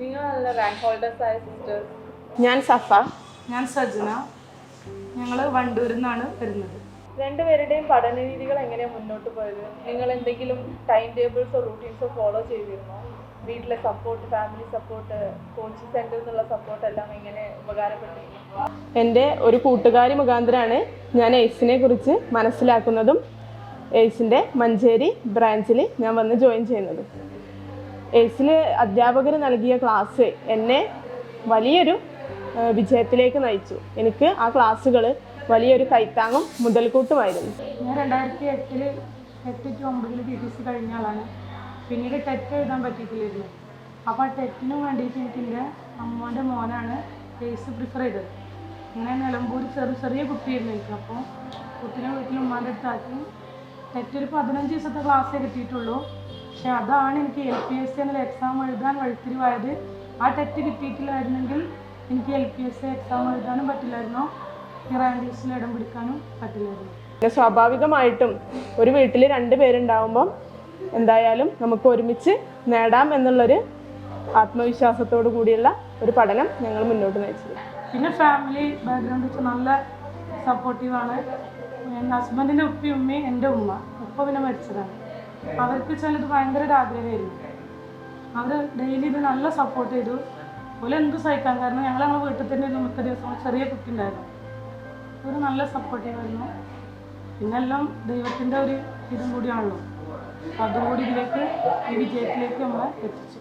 നിങ്ങളല്ല rank holders ആയ sisters ഞാൻ സഫ. ഞാൻ സജന ഞങ്ങൾ വണ്ടൂരിൽ നിന്നാണ് വരുന്നത്. രണ്ടുപേരുടെയും പഠന രീതികൾ എങ്ങനെയാണ് മുന്നോട്ട് പോയത്? നിങ്ങൾ എന്തെങ്കിലും ടൈം ടേബിൾസോ റൂട്ടീൻസോ ഫോളോ ചെയ്തിരുന്നോ? വീട്ടിലെ സപ്പോർട്ട് ഫാമിലി സപ്പോർട്ട് കോച്ചിങ് സെന്ററിൽ നിന്നുള്ള സപ്പോർട്ട് എല്ലാം എങ്ങനെ ഉപകാരപ്പെട്ടു? എന്റെ ഒരു കൂട്ടുകാരി മുഖാന്തരമാണ് ഞാൻ എയ്സിനെ കുറിച്ച് മനസ്സിലാക്കുന്നതും എയ്സിന്റെ മഞ്ചേരി ബ്രാഞ്ചിൽ ഞാൻ വന്ന് ജോയിൻ ചെയ്യുന്നതും. എയ്സിൽ അധ്യാപകർ നൽകിയ ക്ലാസ് എന്നെ വലിയൊരു വിജയത്തിലേക്ക് നയിച്ചു. എനിക്ക് ആ ക്ലാസ്സുകൾ വലിയൊരു കൈത്താങ്ങും മുതൽക്കൂട്ടുമായിരുന്നു. ഞാൻ രണ്ടായിരത്തി എട്ടിൽ എട്ട് ടു ഒമ്പതിൽ ബി ടി സി കഴിഞ്ഞ ആളാണ്. പിന്നീട് ടെറ്റ് എഴുതാൻ പറ്റിയിട്ടില്ലായിരുന്നു അപ്പോൾ ആ ടെറ്റിന് വേണ്ടിയിട്ട് എനിക്ക് എന്റെ അമ്മോന്റെ മോനാണ് കേസ് പ്രിഫർ ചെയ്തത്. അങ്ങനെ നിലമ്പൂർ ചെറു ചെറിയ കുട്ടിയായിരുന്നു എനിക്ക്. അപ്പോൾ കുട്ടീനെ വീട്ടിൽ ഉമ്മാന്റെ അടുത്താക്കി. ടെറ്റ് ഒരു പതിനഞ്ച് ദിവസത്തെ ക്ലാസ്സേ കിട്ടിയിട്ടുള്ളൂ. പക്ഷെ അതാണ് എനിക്ക് എൽ പി എസ് സി എന്നുള്ള എക്സാം എഴുതാൻ വഴിത്തിരിവായത്. ആ ടെറ്റ് കിട്ടിയിട്ടില്ലായിരുന്നെങ്കിൽ എനിക്ക് L P S C exam എഴുതാനും പറ്റില്ലായിരുന്നു? റാങ്ക് ലിസ്റ്റിൽ ഇടം പിടിക്കാനും പറ്റില്ലായിരുന്നു. പിന്നെ സ്വാഭാവികമായിട്ടും ഒരു വീട്ടിൽ രണ്ട് പേരുണ്ടാവുമ്പം എന്തായാലും നമുക്ക് ഒരുമിച്ച് നേടാം എന്നുള്ളൊരു ആത്മവിശ്വാസത്തോടു കൂടിയുള്ള ഒരു പഠനം ഞങ്ങൾ മുന്നോട്ട് നയിച്ചത്. പിന്നെ ഫാമിലി ബാക്ക്ഗ്രൗണ്ട് വെച്ച് നല്ല സപ്പോർട്ടീവാണ് എന്റെ ഹസ്ബൻഡിന്റെ ഉപ്പയും ഉമ്മയും എന്റെ ഉമ്മ. ഉപ്പ പിന്നെ മരിച്ചതാണ്. അവർക്ക് വെച്ചാൽ ഇത് ഭയങ്കര ഒരു ആഗ്രഹമായിരുന്നു. അവർ ഡെയിലി ഇത് നല്ല സപ്പോർട്ട് ചെയ്തു. അതുപോലെ എന്ത് സഹിക്കാൻ? കാരണം ഞങ്ങൾ ഞങ്ങളുടെ വീട്ടിൽ തന്നെ ഒരു മിക്ക ദിവസം ചെറിയ കുട്ടി ഉണ്ടായിരുന്നു ഒരു നല്ല സപ്പോർട്ടീവായിരുന്നു പിന്നെ എല്ലാം ദൈവത്തിന്റെ ഒരു ഇതും കൂടിയാണല്ലോ. അതും കൂടി ഇതിലേക്ക് ഈ വിജയത്തിലേക്ക് നമ്മളെ എത്തിച്ചു.